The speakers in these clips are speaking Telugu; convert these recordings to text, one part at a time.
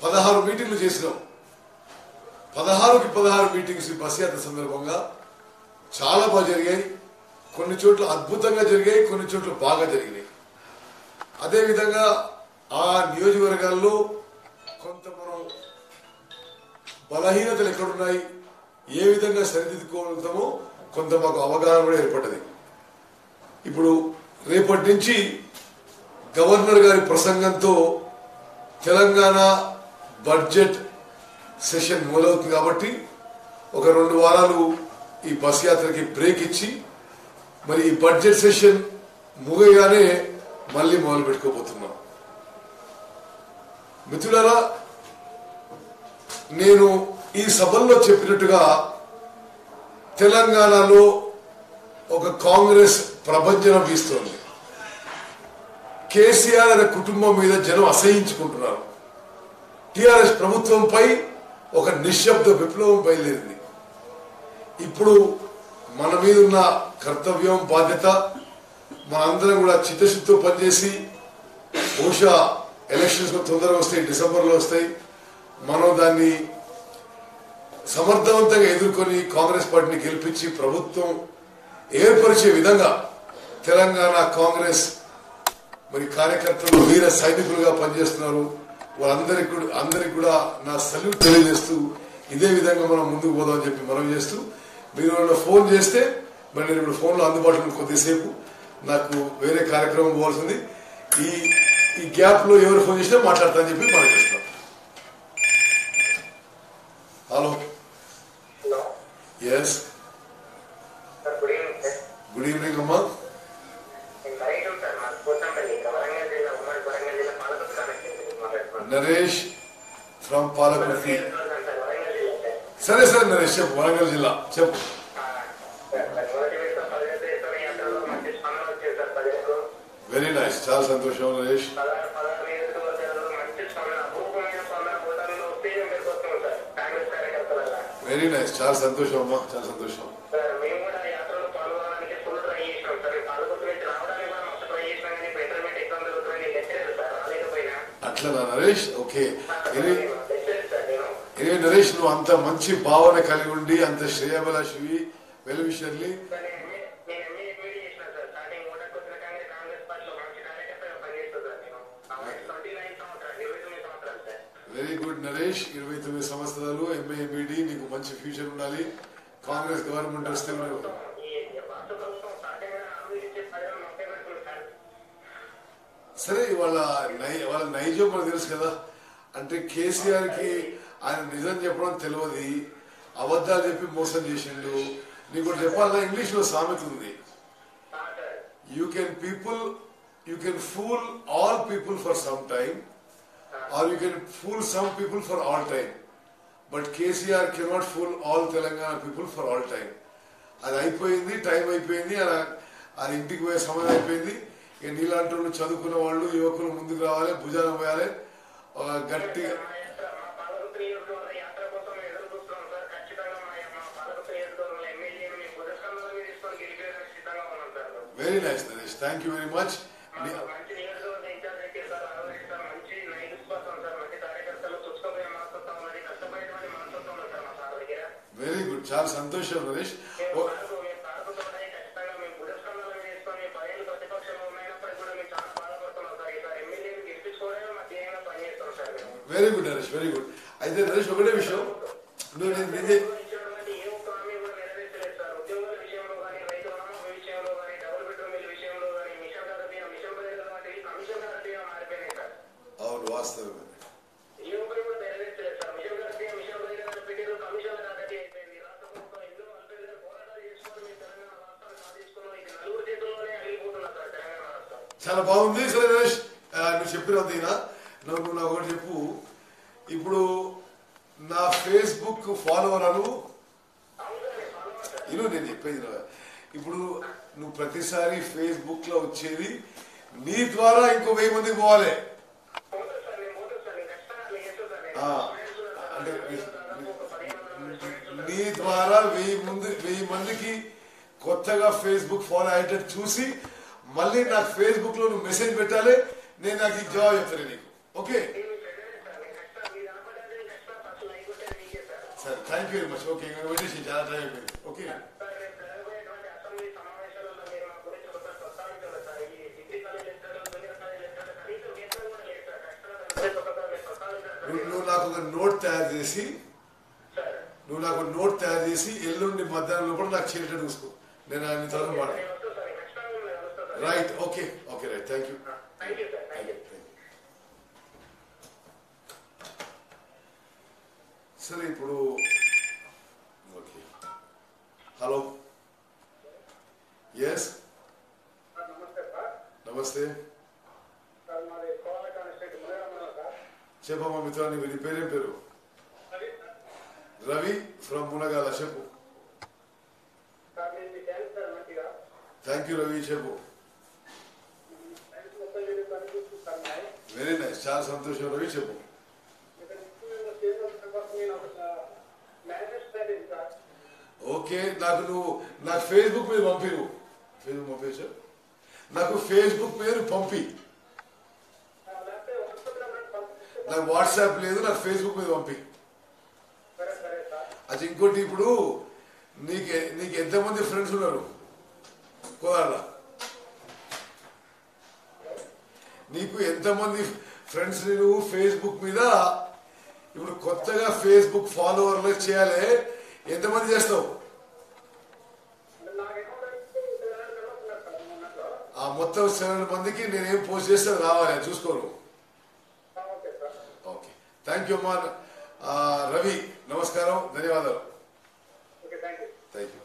పదహారు మీటింగ్లు చేసినాం. పదహారుకి పదహారు మీటింగ్స్ బస్ యాత్ర సందర్భంగా చాలా బాగా జరిగాయి. కొన్ని చోట్ల అద్భుతంగా జరిగాయి కొన్ని చోట్ల బాగా జరిగినాయి. అదేవిధంగా ఆ నియోజకవర్గాల్లో కొంత మనం బలహీనతలు ఎక్కడున్నాయి ఏ విధంగా సరిదిద్దుకోగలుగుతామో కొంత మాకు అవగాహన కూడా ఏర్పడ్డది. ఇప్పుడు రేపటి నుంచి గవర్నర్ గారి ప్రసంగంతో తెలంగాణ బడ్జెట్ సెషన్ మొదలవుతుంది కాబట్టి ఒక రెండు వారాలు ఈ బస్ యాత్రకి బ్రేక్ ఇచ్చి మరి ఈ బడ్జెట్ సెషన్ ముగయగానే మళ్ళీ మొదలు పెట్టుకోబోతున్నాం. మిత్రులారా నేను ఈ సభల్లో చెప్పినట్టుగా తెలంగాణలో ఒక కాంగ్రెస్ ప్రభంజనం వీస్తోంది కేసీఆర్ అనే కుటుంబం మీద జనం అసహించుకుంటున్నారు. టిఆర్ఎస్ ప్రభుత్వంపై ఒక నిశ్శబ్ద విప్లవం బయలుదేరింది. ఇప్పుడు మన మీద ఉన్న కర్తవ్యం బాధ్యత మనందరం కూడా చిత్తశుద్ధితో పనిచేసి బహుశా ఎలక్షన్స్ తొందరగా వస్తాయి డిసెంబర్లో వస్తాయి. మనం దాన్ని సమర్థవంతంగా ఎదుర్కొని కాంగ్రెస్ పార్టీని గెలిపించి ప్రభుత్వం ఏర్పరిచే విధంగా తెలంగాణ కాంగ్రెస్ మరి కార్యకర్తలు వీర సైనికులుగా పనిచేస్తున్నారు. వాళ్ళందరికీ కూడా అందరికి కూడా నా సల్యూట్ తెలియజేస్తూ ఇదే విధంగా మనం ముందుకు పోదామని చెప్పి మనం చేస్తూ మీరు ఏమైనా ఫోన్ చేస్తే మరి నేను ఇప్పుడు ఫోన్లో అందుబాటులో కొద్దిసేపు నాకు వేరే కార్యక్రమం పోవాల్సింది. ఈ ఈ గ్యాప్లో ఎవరు ఫోన్ చేసినా మాట్లాడతానని చెప్పి మనం చేస్తాం హలో ఎస్ గుడ్ ఈవినింగ్ అమ్మా. నరేష్ ఫ్రమ్ పాలకుర్తి సార్ వరంగల్ జిల్లా సార్ సరే సరే నరేష్ చెప్పు వరంగల్ జిల్లా చెప్పు ఆ, సార్ సార్ మొదటి విడత పదిహేను దేశాల యాత్రలో మంచి స్పందన వచ్చింది సార్ ప్రజలకు వెరీ నైస్ చాలా సంతోషం నరేష్ పదహారు పదహారు నియోజకవర్గాలలో మంచి స్పందన అపూర్వమైన స్పందన ఓటర్లలో ఉత్తేజం పెరుగుతుంది సార్ కాంగ్రెస్ కార్యకర్తలలో వెరీ నైస్ చాలా సంతోషం అమ్మా చాలా సంతోషం అట్లనా నరేష్ ఓకే. ఏ నరేష్ నువ్వు అంత మంచి భావన కలిగి ఉండి అంత శ్రేయబలశివి వెలువిషర్లి వెరీ గుడ్ నరేష్. ఇరవై తొమ్మిది సంవత్సరాలు ఎంఏ నీకు మంచి ఫ్యూచర్ ఉండాలి. కాంగ్రెస్ గవర్నమెంట్ వస్తే సరే వాళ్ళ నై వాళ్ళ నైజం మనకు తెలుసు కదా. అంటే కేసీఆర్కి ఆయన నిజం చెప్పడం తెలియదు అబద్ధాలు చెప్పి మోసం చేసిండు. నీకు చెప్పాలన్నా ఇంగ్లీష్లో సామెత ఉంది. You can people you can fool all people for some time or you can fool some people for all time but KCR cannot fool all Telangana people for all time అది అయిపోయింది టైం అయిపోయింది అలా అది ఇంటికి పోయే సమయం అయిపోయింది. ఇక నీలాంటి వాళ్ళు చదువుకున్న వాళ్ళు యువకులు ముందుకు రావాలి భుజాన పోయాలి. గట్టిగా మా యాత్ర మా పాలకుర్తి నియోజకవర్గ యాత్ర కోసం మేము ఎదురు చూస్తున్నాం సార్ ఖచ్చితంగా very good Naresh very good అయితే నరేష్ ఒకటే విషయం. నువ్వు నేను సార్ తెలంగాణ రాష్ట్రం చాలా బాగుంది. సరే నరేష్ నువ్వు చెప్పిన తీనా నువ్వు నువ్వు నాకు ఒకటి చెప్పు. ఇప్పుడు నా ఫేస్బుక్ ఫాలోవర్ అను నేను ఇను నేను చెప్పేది ఇప్పుడు నువ్వు ప్రతిసారి ఫేస్బుక్లో వచ్చేది నీ ద్వారా ఇంకో వెయ్యి మందికి పోవాలి. అంటే నీ ద్వారా వెయ్యి మంది వెయ్యి మందికి కొత్తగా ఫేస్బుక్ ఫాలో అయ్యేటట్టు చూసి మళ్ళీ నాకు ఫేస్బుక్లో నువ్వు మెసేజ్ పెట్టాలి నేను నాకు జవాబు చెప్తాను నీకు. Okay? Thank you very much okay పెట్టేసి చాలా టైం అయిపోయింది ఓకే నువ్వు నాకు ఒక నోట్ తయారు చేసి నువ్వు నాకు నోట్ తయారు చేసి ఎల్లుండి మధ్యాహ్నం లోపల నాకు చేరేటట్టు చూసుకో నేను ఆయన తర్వాత మాట right okay okay right thank you సరే ఇప్పుడు ఓకే హలో ఎస్ సార్ నమస్తే సార్ నమస్తే సార్ మాది కోవాల కాన్స్టిట్యూట్ మురళమ్మ సార్ చెప్పమ్మా మిత్రాన్ని నీ పేరేం పేరు? రవి ఫ్రమ్ మునగాల చెప్పు. థ్యాంక్ యూ రవి చెప్పు. వెరీ నైస్ చాలా సంతోషం రవి చెప్పు. ఓకే నాకు నువ్వు నాకు ఫేస్బుక్ మీద పంపి నువ్వు ఫేస్బుక్ పంపించు నాకు ఫేస్బుక్ పేరు పంపి. నాకు వాట్సాప్ లేదు నాకు ఫేస్బుక్ మీద పంపి. అది ఇంకోటి ఇప్పుడు నీకు నీకు ఎంతమంది ఫ్రెండ్స్ ఉన్నారు? కోదాడ నీకు ఎంతమంది ఫ్రెండ్స్ నువ్వు ఫేస్బుక్ మీద? ఇప్పుడు కొత్తగా ఫేస్బుక్ ఫాలోవర్లు చేయాలి ఎంతమంది చేస్తావు? ఆ మొత్తం సెవెన్ మందికి నేనేం పోస్ట్ చేస్తే రావాలి అది చూసుకోను ఆ, okay sir okay thank you అమ్మా ఆ, రవి నమస్కారం ధన్యవాదాలు okay thank you thank you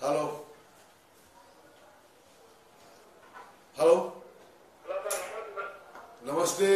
hello hello hello sir నమస్తే సార్ నమస్తే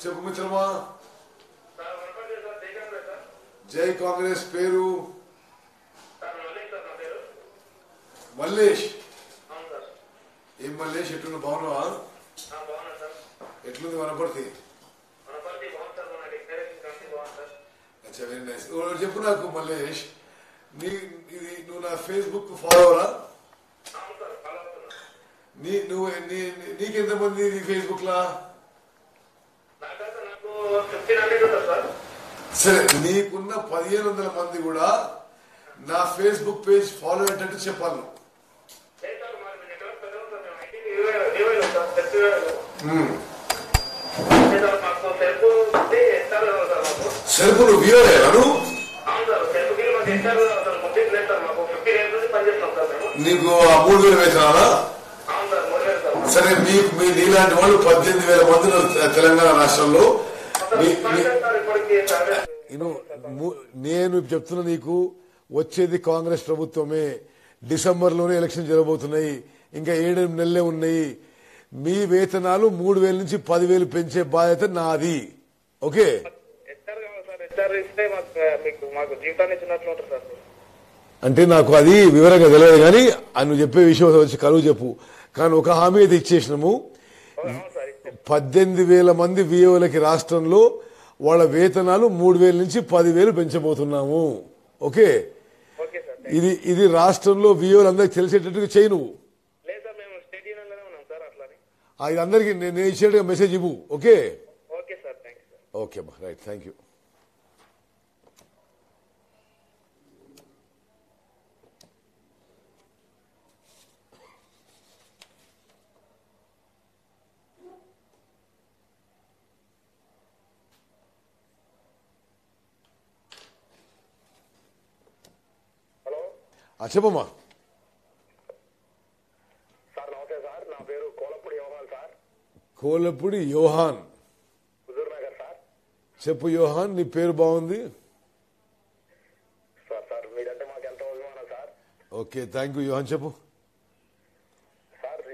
చెప్పు మిత్రమా? సార్ నమస్తే సార్ జయకాంత్ సార్ జై కాంగ్రెస్ పేరు. సార్ మల్లేష్ సార్ నా పేరు మల్లేష్ అవును సార్ ఏం మల్లేష్ ఎట్లున్న బాగున్నావా ఎట్లుంది వనపర్తి? అచ్చా వెరీ నైస్ చెప్పు నాకు మల్లేష్ నీ ఇది నువ్వు నా ఫేస్బుక్ ఫాలోవరా నీ నువ్వు నీ నీ- నీకెంతమంది నీ ఫేస్బుక్ లా నాకైతే సరే. నీకున్న పదిహేను వందల మంది కూడా నా ఫేస్బుక్ పేజ్ ఫాలో అయ్యేటట్టు చెప్పాలి నువ్వు. లేదు సార్ మరి మీ నెట్వర్క్ పెద్దగా ఉంటుంది మేము ఐటీ వివైలో సార్ సెల్ఫ్ వివైలో అంటే సార్ మాకు సెల్ఫ్ ఉంటే ఎస్ఆర్ సార్ మాకు? నువ్వు మాకు మాకు సార్ మేము. నీకు ఆ మూడు వేలు అవును సార్ సరే. మీ నీలాంటి వాళ్ళు పద్దెనిమిది వేల మంది తెలంగాణ రాష్ట్రంలో. నేను చెప్తున్నా నీకు వచ్చేది కాంగ్రెస్ ప్రభుత్వమే. డిసెంబర్లోనే ఎలక్షన్ జరగబోతున్నాయి. ఇంకా ఏడు నెలలే ఉన్నాయి. మీ వేతనాలు మూడు వేల నుంచి పదివేలు పెంచే బాధ్యత నాది. ఓకే? అంటే నాకు అది వివరంగా తెలియదు కానీ నువ్వు చెప్పే విషయం వచ్చి కలువు చెప్పు. కానీ ఒక హామీ అయితే ఇచ్చేసినాము. పద్దెనిమిది వేల మంది విఏఓలకి రాష్ట్రంలో వాళ్ళ వేతనాలు మూడు వేల నుంచి పదివేలు పెంచబోతున్నాము. ఓకే? ఇది ఇది రాష్ట్రంలో విఏఓలు అందరికి తెలిసేటట్టుగా చేయి నువ్వు లేదు సార్ మేము స్టేట్ యూనియన్లోనే ఉన్నాం సార్ అట్లానే ఆ, ఇది అందరికి నేను నేను ఇచ్చేట్టుగా మెసేజ్ ఇవ్వు okay? Okay sir thank you sir. Okay అమ్మా రైట్ థ్యాంక్ యూ హలో? ఆ, చెప్పమ్మా సార్ నమస్తే సార్ నా పేరు కోలపూడి యోహాన్ సార్ కోలపూడి యోహాన్. చెప్పు యోహాన్ నీ పేరు బాగుంది? ఓకే థ్యాంక్ యూ యోహాన్ చెప్పు. సార్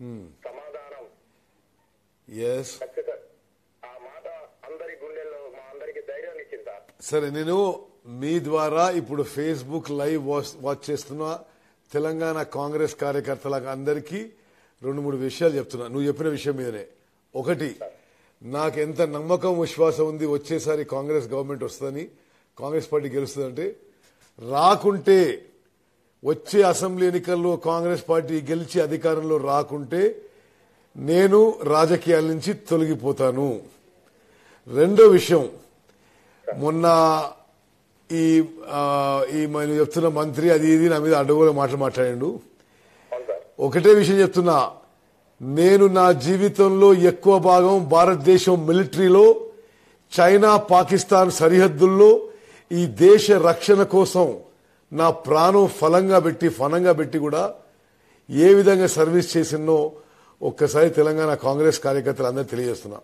సమాధానం. ఎస్ సార్ ఆ మాట అందరి గుండెల్లో మా అందరికి ధైర్యాన్ని ఇచ్చింది? సార్ నేను మీ ద్వారా ఇప్పుడు ఫేస్బుక్ లైవ్ వాచ్ వాచ్ చేస్తున్న తెలంగాణ కాంగ్రెస్ కార్యకర్తలకు అందరికీ రెండు మూడు విషయాలు చెప్తున్నా. నువ్వు చెప్పిన విషయం మీదనే. ఒకటి నాకు ఎంత నమ్మకం విశ్వాసం ఉంది వచ్చేసారి కాంగ్రెస్ గవర్నమెంట్ వస్తుందని కాంగ్రెస్ పార్టీ గెలుస్తుందంటే రాకుంటే వచ్చే అసెంబ్లీ ఎన్నికల్లో కాంగ్రెస్ పార్టీ గెలిచి అధికారంలో రాకుంటే నేను రాజకీయాల నుంచి తొలగిపోతాను. రెండో విషయం మొన్న ఈ ఈ మనం చెప్తున్న మంత్రి అది ఇది నా మీద అడ్డగోలు మాటలు మాట్లాడాడు. ఒకటే విషయం చెప్తున్నా నేను నా జీవితంలో ఎక్కువ భాగం భారతదేశం మిలిటరీలో చైనా పాకిస్తాన్ సరిహద్దుల్లో ఈ దేశ రక్షణ కోసం నా ప్రాణం ఫలంగా పెట్టి ఫలంగా పెట్టి కూడా ఏ విధంగా సర్వీస్ చేసినో ఒక్కసారి తెలంగాణ కాంగ్రెస్ కార్యకర్తలు అందరూ తెలియజేస్తున్నా.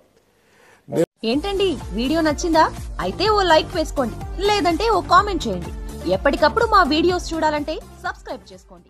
ఏంటండి? వీడియో నచ్చిందా? అయితే ఓ లైక్ వేసుకోండి. లేదంటే ఓ కామెంట్ చేయండి. ఎప్పటికప్పుడు మా వీడియోస్ చూడాలంటే సబ్స్క్రైబ్ చేసుకోండి.